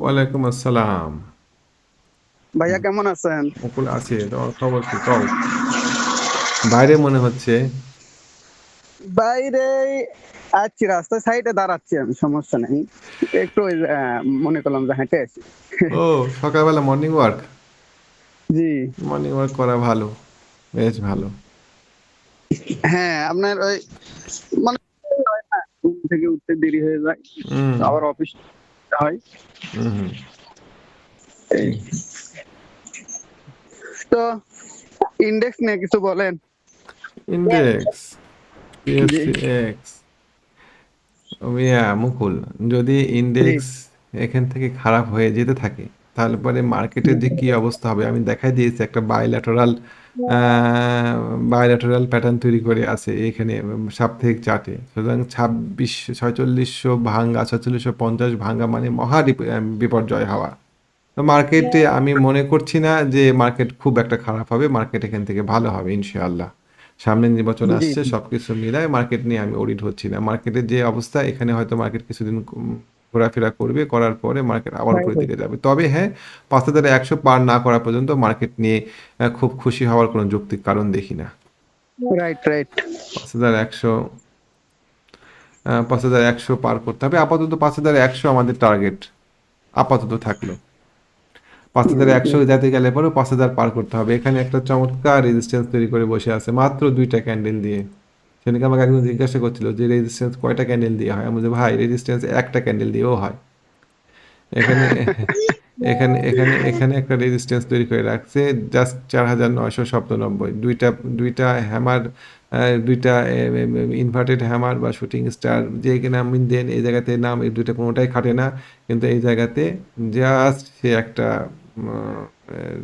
ওয়ালাইকুম আসসালাম। ভাইয়া কেমন আছেন? মুকুল আছে তোমার খবর কি? কও। বাইরে মনে হচ্ছে। বাইরে আছি রাস্তার সাইডে দাঁড়াচ্ছি আমি সমস্যা নেই। একটু মনে করলাম যে হেঁটে আসি। ও সকালবেলা মর্নিং ওয়ার্ক জি। মর্নিং ওয়ার্ক করা ভালো বেশ ভালো। হ্যাঁ আপনার ওই মানে ঘুম থেকে উঠতে দেরি হয়ে যায়। আবার অফিস হয়। তো ইন্ডেক্স নিয়ে কিছু বলেন। ইন্ডেক্স পিএসসিএক্স ইয়া মুকুল যদি ইন্ডেক্স এখান থেকে খারাপ হয়ে যেতে থাকে তাহলে পরে মার্কেটের যে কি অবস্থা হবে? আমি দেখাই দিয়েছি একটা বায়োল্যাটারাল বায়োল্যাটারাল প্যাটার্ন তৈরি করে আছে এখানে সাপ্তাহিক চার্টে সুতরাং ছাব্বিশ ছয়চল্লিশশো ভাঙ্গা ছয়চল্লিশশো পঞ্চাশ ভাঙ্গা মানে মহা বিপর্যয় হওয়া। তো মার্কেটে আমি মনে করছি না যে মার্কেট খুব একটা খারাপ হবে মার্কেট এখান থেকে ভালো হবে ইনশাআল্লাহ। সামনে নির্বাচন আসছে সবকিছু মিলায় মার্কেট নিয়ে আমি ওরিড হচ্ছি না। মার্কেটের যে অবস্থা এখানে হয়তো মার্কেট কিছুদিন ঘোরাফেরা করবে করার পরে মার্কেট আবার উপরের দিকে যাবে। তবে হ্যাঁ পাঁচ হাজার একশো পার না করা পর্যন্ত মার্কেট নিয়ে খুব খুশি হওয়ার কোনো যৌক্তিক কারণ দেখি না। রাইট রাইট পাঁচ হাজার একশো পাঁচ হাজার একশো পার করতে হবে। আপাতত পাঁচ হাজার একশো আমাদের টার্গেট আপাতত থাকল। পাঁচ হাজার একশো যেতে গেলে পরেও পাঁচ হাজার পার করতে হবে। এখানে একটা চমৎকার রেজিস্ট্যান্স তৈরি করে বসে আছে মাত্র দুইটা ক্যান্ডেল দিয়ে। সেদিকে আমাকে একজন জিজ্ঞাসা করছিল যে রেজিস্ট্যান্স কয়টা ক্যান্ডেল দিয়ে হয়? আমি বলছি, ভাই রেজিস্ট্যান্স একটা ক্যান্ডেল দিয়েও হয়। এখানে এখানে এখানে এখানে একটা রেজিস্ট্যান্স তৈরি করে রাখছে জাস্ট চার হাজার নয়শো সপ্তানব্বই দুইটা দুইটা হ্যামার দুইটা ইনভার্টেড হ্যামার বা শুটিং স্টার যে নাম দেন এই জায়গাতে নাম এই দুইটা কোনোটাই খাটে না। কিন্তু এই জায়গাতে জাস্ট সে একটা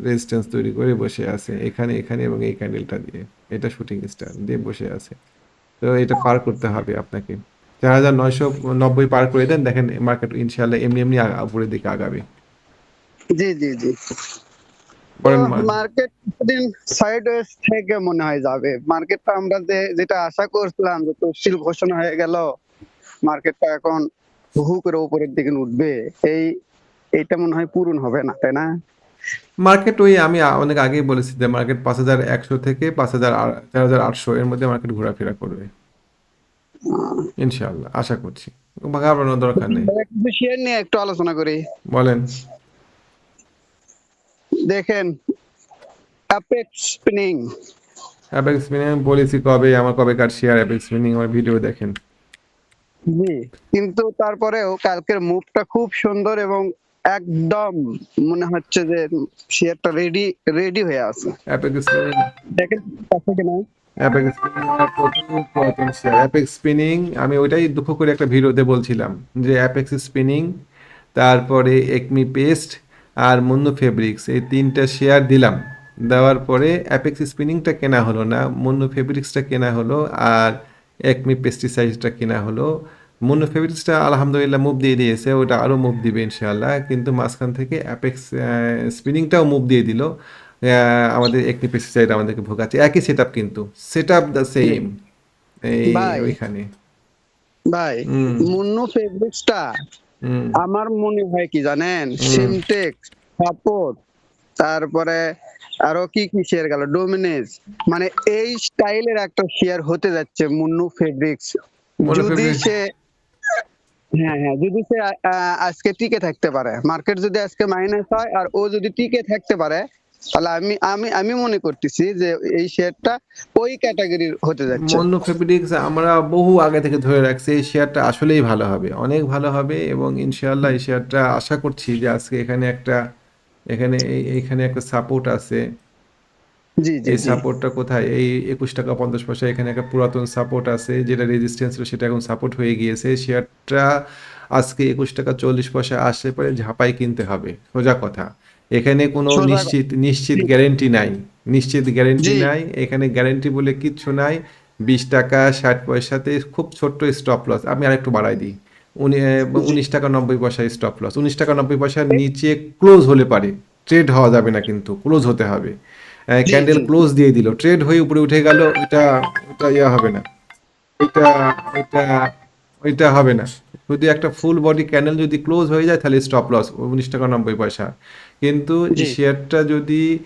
রেজিস্ট্যান্স তৈরি করে বসে আছে এখানে এখানে এবং এই ক্যান্ডেলটা দিয়ে। এটা শুটিং স্টার দিয়ে বসে আছে। তো এটা পার করতে হবে আপনাকে। চার হাজার নয়শো নব্বই পার করে দেন দেখেন মার্কেট ইনশাল্লাহ এমনি এমনি উপরের দিকে আগাবে। জি জি জি। মার্কেট দিন সাইডওয়েজ থেকে মনে হয় যাবে। মার্কেটটা আমরা যেটা আশা করছিলাম যে তফসিল ঘোষণা হয়ে গেল মার্কেটটা এখন হু করে উপরের দিকে উঠবে। এই এইটা মনে হয় পূরণ হবে না তাই না? মার্কেট ওই আমি অনেক আগেই বলেছি যে মার্কেট পাঁচ হাজার একশো থেকে পাঁচ হাজার চার হাজার আটশো এর মধ্যে মার্কেট ঘোরাফেরা করবে। ইনশাআল্লাহ আশা করছি। ঘাবড়ানোর দরকার নেই। শেয়ার নিয়ে একটু আলোচনা করি। বলেন। দেখেন অ্যাপেক্স স্পিনিং অ্যাপেক্স স্পিনিং বলেছি কবে আমার কবে কার শেয়ার অ্যাপেক্স স্পিনিং আমার ভিডিও দেখেন। জি কিন্তু তারপরেও কালকের মুভটা খুব সুন্দর এবং একদম মনে হচ্ছে যে শেয়ারটা রেডি রেডি হয়ে আছে। অ্যাপেক্স স্পিনিং দেখেন কিনা অ্যাপেক্স অ্যাপেক্স আমি ওইটাই দুঃখ করে একটা ভিডিওতে বলছিলাম যে অ্যাপেক্স স্পিনিং তারপরে একমি পেস্ট আর মুন্নু ফেব্রিক্স এই তিনটা শেয়ার দিলাম। দেওয়ার পরে অ্যাপেক্স স্পিনিংটা কেনা হলো না মুন্নু ফেব্রিক্সটা কেনা হলো আর একমি পেস্টিসাইডটা কেনা হলো। মুন্নু ফেব্রিক্সটা আলহামদুলিল্লাহ মুভ দিয়ে দিয়েছে ওটা আরও মুভ দিবে ইনশাআল্লাহ। কিন্তু মাঝখান থেকে অ্যাপেক্স স্পিনিংটাও মুভ দিয়ে দিল। আমাদের একটি পেস্টিসাইড আমাদেরকে ভোগাচ্ছে। একই সেট আপ কিন্তু। সেট আপ দ্য সেম এই ওইখানে। ভাই হুম। মুন্নু ফেব্রিক্সটা আমার মনে হয় কি জানেন? সিমটেক্স সাপোর্ট তারপরে আরও কি কি শেয়ার গেল? ডোমিনেজ মানে এই স্টাইলের একটা শেয়ার হতে যাচ্ছে মুন্নু ফেব্রিক্স যদি সে হ্যাঁ হ্যাঁ যদি সে আজকে টিকে থাকতে পারে মার্কেট যদি আজকে মাইনাস হয় আর ও যদি টিকে থাকতে পারে, তাহলে আমি আমি আমি মনে করতেছি যে এই শেয়ারটা ওই ক্যাটাগরির হতে যাচ্ছে। ফেব্রিক্স আমরা বহু আগে থেকে ধরে রাখছি, এই শেয়ারটা আসলেই ভালো হবে, অনেক ভালো হবে এবং ইনশাআল্লাহ এই শেয়ারটা আশা করছি যে আজকে এখানে একটা, এখানে এইখানে একটা সাপোর্ট আছে। জি জি এই সাপোর্টটা কোথায়? এই একুশ টাকা পঞ্চাশ পয়সা এখানে একটা পুরাতন সাপোর্ট আছে যেটা রেজিস্ট্যান্স ছিল সেটা এখন সাপোর্ট হয়ে গিয়েছে। শেয়ারটা আজকে একুশ টাকা চল্লিশ পয়সা আসলে পরে ঝাপাই কিনতে হবে। সোজা কথা। এখানে কোনো নিশ্চিত নিশ্চিত গ্যারেন্টি নাই। নিশ্চিত গ্যারেন্টি নাই। এখানে গ্যারেন্টি বলে কিচ্ছু নাই। বিশ টাকা ষাট পয়সাতে খুব ছোট্ট স্টপ লস আমি আরেকটু বাড়াই দিই। উনি উনিশ টাকা নব্বই পয়সা স্টপ লস উনিশ টাকা নব্বই পয়সার নিচে ক্লোজ হলে পারে। ট্রেড হওয়া যাবে না কিন্তু ক্লোজ হতে হবে। ক্যান্ডেল ক্লোজ দিয়ে দিল। ট্রেড হয়ে উপরে উঠে গেল এটা এটা ইয়া হবে না। এটা এটা ওইটা হবে না। যদি একটা ফুল বডি ক্যান্ডেল যদি ক্লোজ হয়ে যায় তাহলে স্টপ লস উনিশ টাকা নব্বই পয়সা। কিন্তু এই শেয়ারটা যদি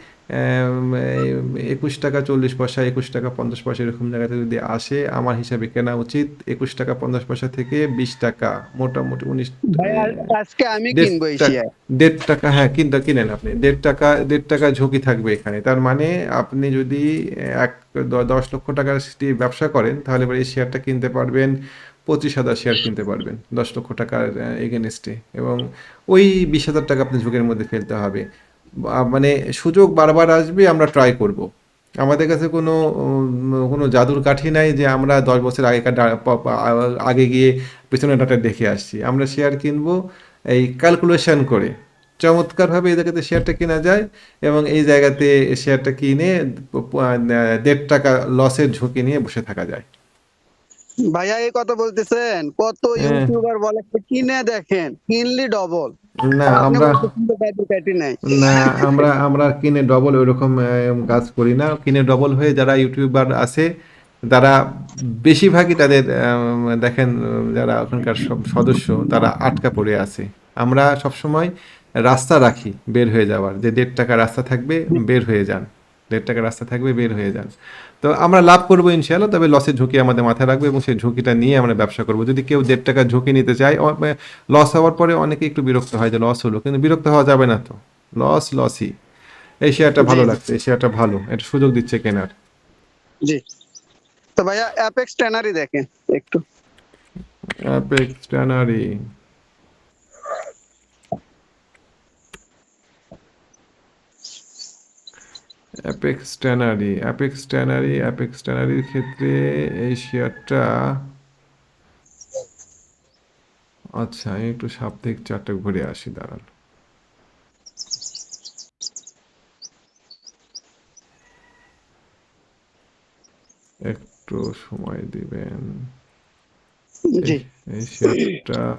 একুশ টাকা চল্লিশ পয়সা একুশ টাকা পঞ্চাশ পয়সা এরকম জায়গাতে যদি আসে আমার হিসাবে কেনা উচিত একুশ টাকা পঞ্চাশ পয়সা থেকে বিশ টাকা মোটামুটি উনিশ আজকে আমি কিনবো দেড় টাকা হ্যাঁ কিনতে কিনেন আপনি। দেড় টাকা দেড় টাকা ঝুঁকি থাকবে এখানে। তার মানে আপনি যদি এক দশ লক্ষ টাকার ব্যবসা করেন তাহলে এবার এই শেয়ারটা কিনতে পারবেন পঁচিশ হাজার শেয়ার কিনতে পারবেন দশ লক্ষ টাকার এগেনস্টে এবং ওই বিশ হাজার টাকা আপনি ঝুঁকির মধ্যে ফেলতে হবে। মানে সুযোগ বারবার আসবে আমরা ট্রাই করব। আমাদের কাছে কোনো কোনো জাদুর কাঠি নাই যে আমরা দশ বছর আগেকার আগে গিয়ে পেছনে ডাটা দেখে আসছি। আমরা শেয়ার কিনবো এই ক্যালকুলেশন করে। চমৎকারভাবে এই জায়গাতে শেয়ারটা কেনা যায় এবং এই জায়গাতে শেয়ারটা কিনে দেড় টাকা লসের ঝুঁকি নিয়ে বসে থাকা যায়। ভাইয়া এই কথা বলতেছেন কত হ্যাঁ। ইউটিউবার বলে কিনে দেখেন কিনলি ডবল না আমরা না আমরা আমরা কিনে ডবল ওইরকম কাজ করি না। কিনে ডবল হয়ে যারা ইউটিউবার আছে তারা বেশিরভাগই তাদের দেখেন যারা ওখানকার সব সদস্য তারা আটকা পড়ে আছে। আমরা সবসময় রাস্তা রাখি বের হয়ে যাওয়ার। যে দেড় টাকা রাস্তা থাকবে বের হয়ে যান। দেড় টাকা রাস্তা থাকবে বের হয়ে যান। তো আমরা লাভ করব ইনশাল্লাহ তবে লসের ঝুঁকি আমাদের মাথায় রাখব এবং সেই ঝুঁকিটা নিয়ে আমরা ব্যবসা করব। যদি কেউ দেড় টাকা ঝুঁকি নিতে চায় লস হওয়ার পরে অনেকে একটু বিরক্ত হয় যে লস হলো কিন্তু বিরক্ত হওয়া যাবে না তো। লস লসই এই শেয়ারটা ভালো লাগছে এই শেয়ারটা ভালো এটা সুযোগ দিচ্ছে কেনার। জি। তো ভাইয়া অ্যাপেক্স ট্যানারি দেখেন একটু। Apex Tannery Apex Tannery Apex Tannery Apex ট্যানারির ক্ষেত্রে এই শেয়ারটা আচ্ছা আমি একটু সাপ্তাহিক চারটে ঘুরে আসি দাঁড়ান। একটু সময় দিবেন। এই- শেয়ারটা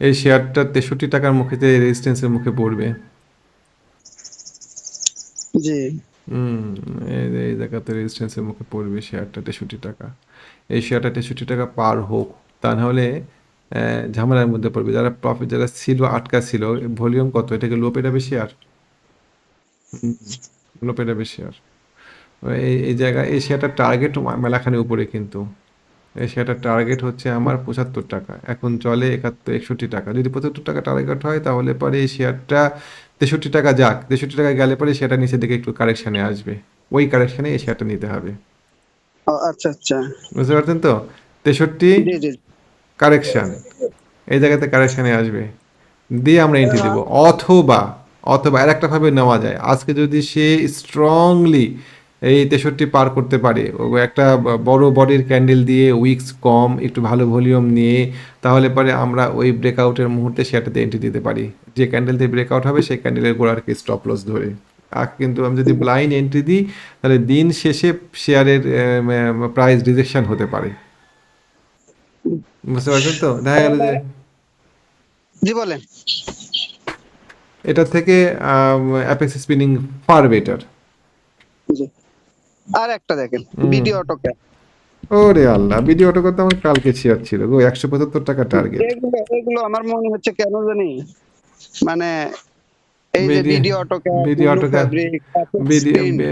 এই শেয়ারটা তেষট্টি টাকার মুখে রেজিস্ট্যান্সের মুখে পড়বে। জি। হুম এই জায়গাতে রেজিস্ট্যান্সের মুখে পড়বে শেয়ারটা তেষট্টি টাকা। এই শেয়ারটা তেষট্টি টাকা পার হোক তা নাহলে ঝামেলার মধ্যে পড়বে। যারা প্রফিট যারা ছিল আটকা ছিল ভলিউম কত? এটাকে লো লো এই এই জায়গায় এই শেয়ারটার টার্গেট মেলাখানে উপরে কিন্তু। এই শেয়ারটার টার্গেট হচ্ছে আমার পঁচাত্তর টাকা। এখন চলে একাত্তর একষট্টি টাকা। যদি পঁচাত্তর টাকা টার্গেট হয় তাহলে পরে এই শেয়ারটা তেষট্টি টাকা যাক তেষট্টি টাকা গেলে পরে সেটা নিচের দিকে একটু কারেকশানে আসবে। ওই কারেকশানে এই শেয়ারটা নিতে হবে। আচ্ছা আচ্ছা। বুঝতে পারছেন তো? তেষট্টি কারেকশন এই জায়গাতে কারেকশানে আসবে। দিয়ে আমরা এন্ট্রি দেবো। অথবা অথবা আর একটা ভাবে নেওয়া যায়। আজকে যদি সে স্ট্রংলি এই তেষট্টি পার করতে পারে। ও একটা বড় বডির ক্যান্ডেল দিয়ে উইক্স কম একটু ভালো ভলিউম নিয়ে তাহলে পরে আমরা ওই ব্রেকআউটের মুহূর্তে সেটাতে এন্ট্রি দিতে পারি। যে ক্যান্ডেল দিয়ে ব্রেকআউট হবে সেই ক্যান্ডেলের গোড়ার কি স্টপ লস ধরে। আর কিন্তু আমি যদি ব্লাইন্ড এন্ট্রি দিই তাহলে দিন শেষে শেয়ারের প্রাইস রিজেকশন হতে পারে। বুঝতে পারছেন তো? দেখা গেল যে জি বলেন। এটা থেকে অ্যাপেক্স স্পিনিং ফার বেটার আর একটা দেখেন। বিডি অটোকে ওরে আল্লাহ ভিডিওটা করতে আমার কালকে শেয়ার ছিল গো একশো পঁচাত্তর টাকা টার্গেট এগুলো আমার মনে হচ্ছে কেন জানি মানে এই যে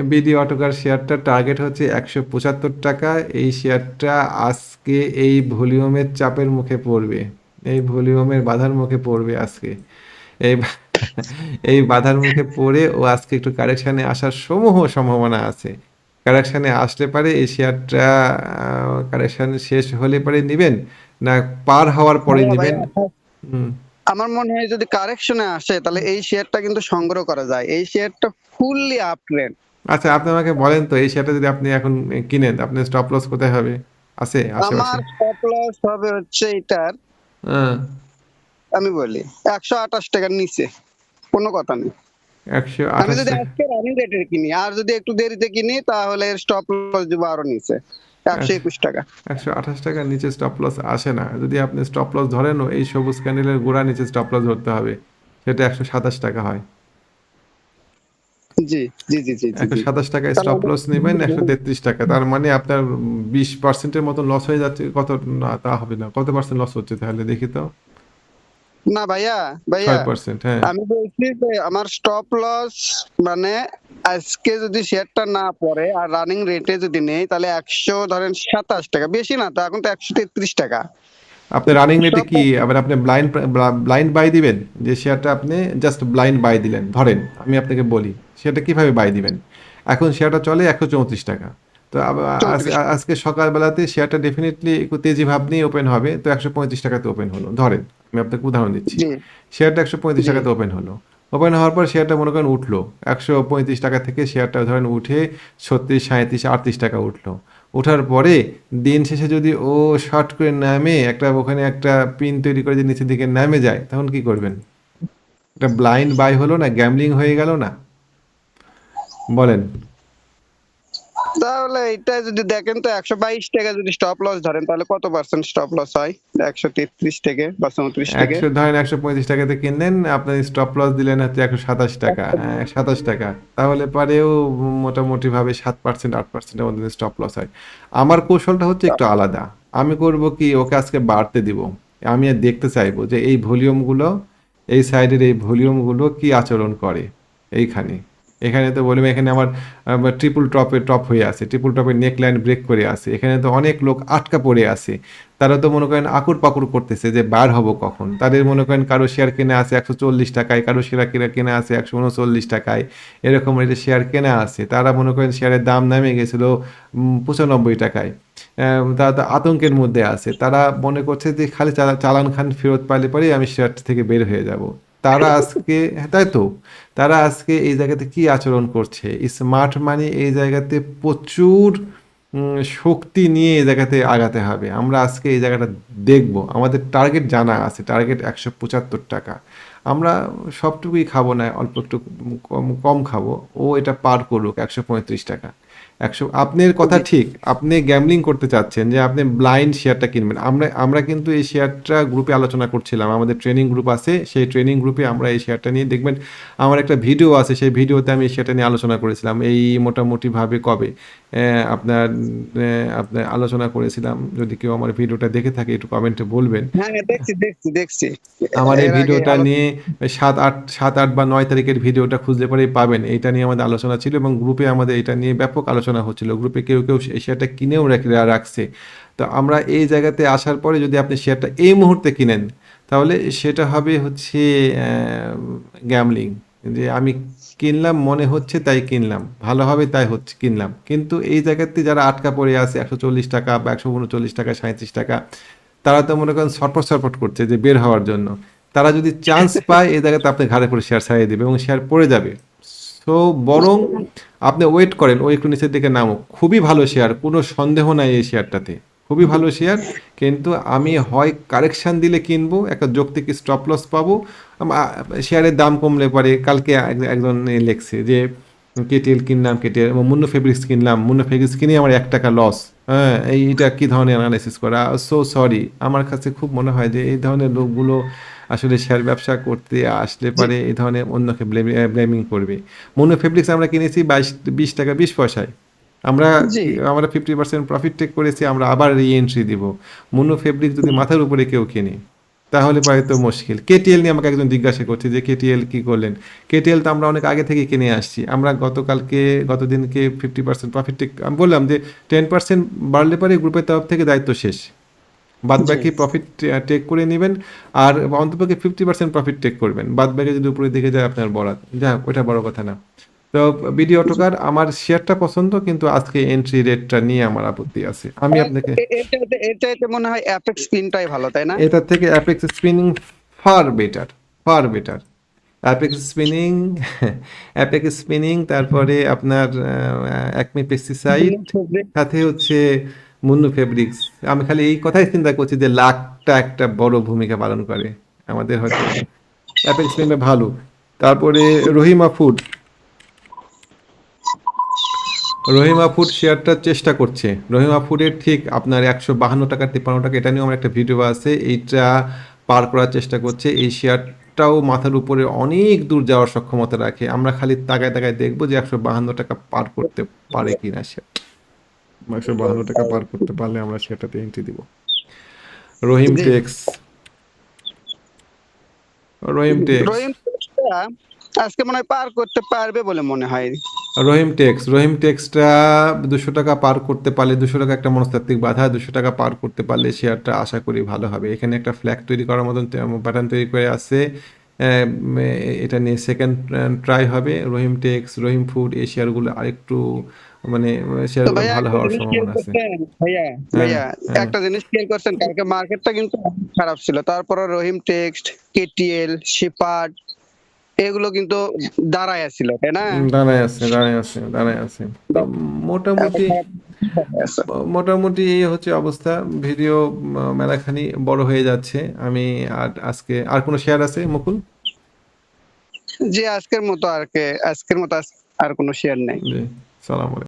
বিডি অটোকার শেয়ারটা টার্গেট হচ্ছে একশো পঁচাত্তর টাকা এই শেয়ারটা আজকে এই ভলিউমের চাপের মুখে পড়বে এই ভলিউমের বাধার মুখে পড়বে আজকে। এই এই বাধার মুখে পড়ে ও আজকে একটু কারেকশানে আসার সমূহ সম্ভাবনা আছে। কারেকশানে আসলে পারে এই শেয়ারটা কারেকশান শেষ হলে পরে নেবেন না পার হওয়ার পরে নেবেন? আমার মনে হয় যদি কারেকশনে আসে তাহলে এই শেয়ারটা কিন্তু সংগ্রহ করা যায়। এই শেয়ারটা ফুললি আপ ট্রেন্ড আচ্ছা আপনি আমাকে বলেন তো এই শেয়ারটা যদি আপনি এখন কিনেন আপনি স্টপ লস কোথায় হবে? আছে আমার স্টপ লস হবে হচ্ছে এটার হ্যাঁ। আমি বলি একশো আঠাশ টাকার নিচে কোনো কথা নেই। একশো আমি যদি আজকে রানিং রেটে কিনি আর যদি একটু দেরিতে কিনি তাহলে স্টপ লস দিব আরও নিচে একশো একুশ টাকা। একশো আঠাশ টাকার নিচে স্টপ লস আসে না। যদি আপনি স্টপ লস ধরেনও এই সবুজ ক্যান্ডেলের গোড়া নিচে স্টপ লস ধরতে হবে। সেটা একশো সাতাশ টাকা হয়। জি জি জি জি জি, একশো সাতাশ টাকায় স্টপ লস নেবেন একশো তেত্রিশ টাকা। তার মানে আপনার বিশ পার্সেন্টের মতো লস হয়ে যাচ্ছে কত না তা হবে না। কত পার্সেন্ট লস হচ্ছে তাহলে দেখি তো? না ভাইয়া ভাইয়া হ্যাঁ। আমি বলছি যে আমার স্টপ লস মানে আজকে যদি শেয়ারটা না পড়ে আর রানিং রেটে যদি নেই তাহলে একশো ধরেন সাতাশ টাকা। বেশি না তো এখন তো একশো তেত্রিশ টাকা। আপনি রানিং রেটে কি আবার আপনি ব্লাইন্ড ব্লাইন্ড বাই দিবেন? যে শেয়ারটা আপনি জাস্ট ব্লাইন্ড বাই দিলেন। ধরেন আমি আপনাকে বলি সেটা কীভাবে বাই দিবেন? এখন শেয়ারটা চলে একশো চৌত্রিশ টাকা। তো আব- আজ- 34 আজকে সকালবেলাতে শেয়ারটা ডেফিনেটলি একটু তেজি ভাব নিয়ে ওপেন হবে তো একশো পঁয়ত্রিশ টাকাতে ওপেন হলো। ধরেন আমি আপনাকে উদাহরণ দিচ্ছি। শেয়ারটা একশো পঁয়ত্রিশ টাকাতে ওপেন হলো। ওপেন হওয়ার পর শেয়ারটা মনে করেন উঠল। একশো পঁয়ত্রিশ টাকা থেকে শেয়ারটা ধরেন উঠে ছত্রিশ সাঁত্রিশ আটত্রিশ টাকা উঠল। ওঠার পরে দিন শেষে যদি ও শর্ট করে নামে একটা ওখানে একটা পিন তৈরি করে যে নিচের দিকে নামে যায় তখন কি করবেন? এটা ব্লাইন্ড বাই হলো না? গ্যামলিং হয়ে গেল না? বলেন। তাহলে এটা যদি দেখেন তো একশো বাইশ টাকা যদি স্টপ লস ধরেন তাহলে কত পার্সেন্ট স্টপ লস হয়? একশো তেত্রিশ থেকে বা চৌত্রিশ থেকে। ধরেন একশো পঁয়ত্রিশ টাকাতে কিনলেন আপনি স্টপ লস দিলেন হচ্ছে একশো সাতাশ টাকা। সাতাশ। টাকা। তাহলে পরেও মোটামুটি ভাবে সাত পার্সেন্ট আট পার্সেন্টের মধ্যে স্টপ লস হয়। আমার কৌশলটা হচ্ছে একটু আলাদা। আমি করব কি ওকে আজকে বাড়তে দিব। আমি আর দেখতে চাইব যে এই ভলিউমগুলো এই সাইডের এই ভলিউমগুলো কি আচরণ করে এইখানে। এখানে তো বললাম এখানে আমার ট্রিপল টপে টপ হয়ে আছে ট্রিপল টপের নেক লাইন ব্রেক করে আছে। এখানে তো অনেক লোক আটকা পড়ে আছে। তারা তো মনে করেন আকুর পাকুর করতেছে যে বার হব কখন। তাদের মনে করেন কারও শেয়ার কেনা আছে একশো চল্লিশ টাকায় কারও শেয়ার কেনা কেনা আছে একশো উনচল্লিশ টাকায়। এরকম রেটে শেয়ার কেনা আছে। তারা মনে করেন শেয়ারের দাম নামে গেছিল পঁচানব্বই টাকায়। তারা তো আতঙ্কের মধ্যে আছে। তারা মনে করছে যে খালি চালা- চালান খান ফেরত পাইলে পরেই আমি শেয়ার থেকে বের হয়ে যাব। তারা আজকে হ্যাঁ, তাই তো। তারা আজকে এই জায়গাতে কি আচরণ করছে? স্মার্ট মানি এই জায়গাতে প্রচুর শক্তি নিয়ে এই জায়গাতে আগাতে হবে। আমরা আজকে এই জায়গাটা দেখব। আমাদের টার্গেট জানা আছে টার্গেট একশো পঁচাত্তর টাকা। আমরা সবটুকুই খাব না, অল্প একটু কম কম খাব। ও এটা পার করুক, একশো পঁয়ত্রিশ টাকা। একশো আপনার কথা ঠিক আপনি গ্যামলিং করতে চাচ্ছেন যে আপনি ব্লাইন্ড শেয়ারটা কিনবেন। আমরা আমরা কিন্তু এই শেয়ারটা গ্রুপে আলোচনা করছিলাম আমাদের ট্রেনিং গ্রুপ আছে সেই ট্রেনিং গ্রুপে আমরা এই শেয়ারটা নিয়ে দেখবেন আমার একটা ভিডিও আছে সেই ভিডিওতে আমি এই শেয়ারটা নিয়ে আলোচনা করেছিলাম এই মোটামুটিভাবে কবে? আপনার আপনার আলোচনা করেছিলাম যদি কেউ আমার ভিডিওটা দেখে থাকে একটু কমেন্টে বলবেন। হ্যাঁ দেখছি দেখছি দেখছি। আমার এই ভিডিওটা নিয়ে সাত আট সাত আট বা নয় তারিখের ভিডিওটা খুঁজতে পরেই পাবেন এটা নিয়ে আমাদের আলোচনা ছিল এবং গ্রুপে আমাদের এটা নিয়ে ব্যাপক আলোচনা হচ্ছিল গ্রুপে কেউ কেউ শেয়ারটা কিনেও রাখছে। তো আমরা এই জায়গাতে আসার পরে যদি আপনি শেয়ারটা এই মুহূর্তে কিনেন তাহলে সেটা হবে হচ্ছে গ্যামলিং যে আমি কিনলাম মনে হচ্ছে তাই কিনলাম ভালো হবে তাই হচ্ছে কিনলাম। কিন্তু এই জায়গাতে যারা আটকা পড়ে আছে একশো চল্লিশ টাকা বা একশো উনচল্লিশ টাকা সাঁত্রিশ টাকা তারা তো মনে করেন ছটপট ছটপট করছে যে বের হওয়ার জন্য। তারা যদি চান্স পায় এই জায়গাতে আপনি ঘাড়ে পড়ে শেয়ার ছাড়িয়ে দেবে এবং শেয়ার পড়ে যাবে। সো বরং আপনি ওয়েট করেন ও একটু নিচের দিকে নামো খুবই ভালো শেয়ার কোনো সন্দেহ নাই এই শেয়ারটাতে খুবই ভালো শেয়ার কিন্তু আমি হয় কারেকশান দিলে কিনবো একটা যৌক্তিক স্টপ লস পাবো। শেয়ারের দাম কমলে পারে। কালকে এক- একজন লেখছে যে কেটিএল কিনলাম কেটিএল মুন্ন ফেব্রিক্স কিনলাম মুন্ন ফেব্রিক্স কিনে আমার এক টাকা লস হ্যাঁ এইটা কি ধরনের অ্যানালাইসিস করা? সো সরি আমার কাছে খুব মনে হয় যে এই ধরনের লোকগুলো আসলে শেয়ার ব্যবসা করতে আসলে পারে এই ধরনের অন্যকে ব্লেমিং করবে। মনে ফেব্রিক্স আমরা কিনেছি বাইশ বিশ টাকা বিশ পয়সায়। আমরা আমরা ফিফটি পার্সেন্ট প্রফিট টেক করেছি আমরা আবার রি এন্ট্রি দিব। মনো ফেব্রিক যদি মাথার উপরে কেউ কিনে। তাহলে পারে তো মুশকিল। কেটিএল নিয়ে আমাকে একজন জিজ্ঞাসা করছে যে কেটিএল কি করলেন? কেটিএল তো আমরা অনেক আগে থেকে কিনে আসছি। আমরা গতকালকে গতদিনকে ফিফটি পার্সেন্ট প্রফিট টেক আমি বললাম যে টেন পার্সেন্ট বাড়লে পারে গ্রুপের তরফ থেকে দায়িত্ব শেষ। বাদ বাকি প্রফিট টেক করে নেবেন আর অন্তপক্ষে ফিফটি পার্সেন্ট প্রফিট টেক করবেন। বাদ বাকি যদি উপরে দিকে যায় আপনার বরাদ যা ওটা বড় কথা না। তো বিডি অটোকার আমার শেয়ারটা পছন্দ কিন্তু আজকে এন্ট্রি রেটটা নিয়ে আমার আপত্তি আছে। আমি আপনাকে এ- এর চাইতে মনে হয় অ্যাপেক্স স্পিনটাই ভালো তাই না? এটার থেকে Apex Spinning far better far better Apex Spinning Apex Spinning তারপরে আপনার একমি পেস্টিসাইড সাথে হচ্ছে মুন্নু ফেব্রিক্স আমি খালি এই কথাই চিন্তা করছি যে লাখটা একটা বড় ভূমিকা পালন করে। আমাদের হয়তো অ্যাপেক্স স্পিনটা ভালো। তারপরে রহিমা ফুড রহিমা ফুড শেয়ারটার চেষ্টা করছে। রহিমা ফুডের ঠিক আপনার একশো বাহান্ন টাকা তিপ্পান্ন টাকা এটা নিয়েও আমার একটা ভিডিও আছে। এইটা পার করার চেষ্টা করছে। এই শেয়ার শেয়ারটাও মাথার উপরে অনেক দূর যাওয়ার সক্ষমতা রাখে। আমরা খালি তাকায় তাকায় দেখব যে একশো বাহান্ন টাকা পার করতে পারে কিনা শেয়ার একশো বাহান্ন টাকা পার করতে পারলে আমরা সেটাতে এন্ট্রি দিব। রহিম টেক্স। রহিম টেক্স। আজকে মনে হয় পার করতে পারবে বলে মনে হয়। রহিম টেক্স রহিম টেক্সটা দুশো টাকা পার করতে পারলে দুশো টাকা একটা মনস্তাত্ত্বিক বাধা দুশো টাকা পার করতে পারলে শেয়ারটা আশা করি ভালো হবে। এখানে একটা ফ্ল্যাগ তৈরি করার মতন প্যাটার্ন তৈরি করে আছে। এটা নিয়ে সেকেন্ড ট্রাই হবে। রহিম টেক্স রহিম ফুড এই শেয়ারগুলো আরেকটু মানে শেয়ারগুলো ভালো হওয়ার সম্ভাবনা আছে। ভাইয়া ভাইয়া হ্যাঁ। একটা জিনিস খেয়াল করছেন কালকে মার্কেটটা কিন্তু খারাপ ছিল। তারপরে রহিম টেক্সট কেটিএল শিপার্ড এগুলো কিন্তু দাঁড়ায় ছিল তাই না? দাঁড়ায় আছে দাঁড়ায় আছে দাঁড়ায় আছে। মোটামুটি মোটামুটি এই হচ্ছে অবস্থা। ভিডিও মেলাখানি বড় হয়ে যাচ্ছে। আমি আর আজকে আর কোনো শেয়ার আছে মুকুল? জি আজকের মতো আর কে আজকের মতো আর কোনো শেয়ার নেই। সালাম আলাইকুম।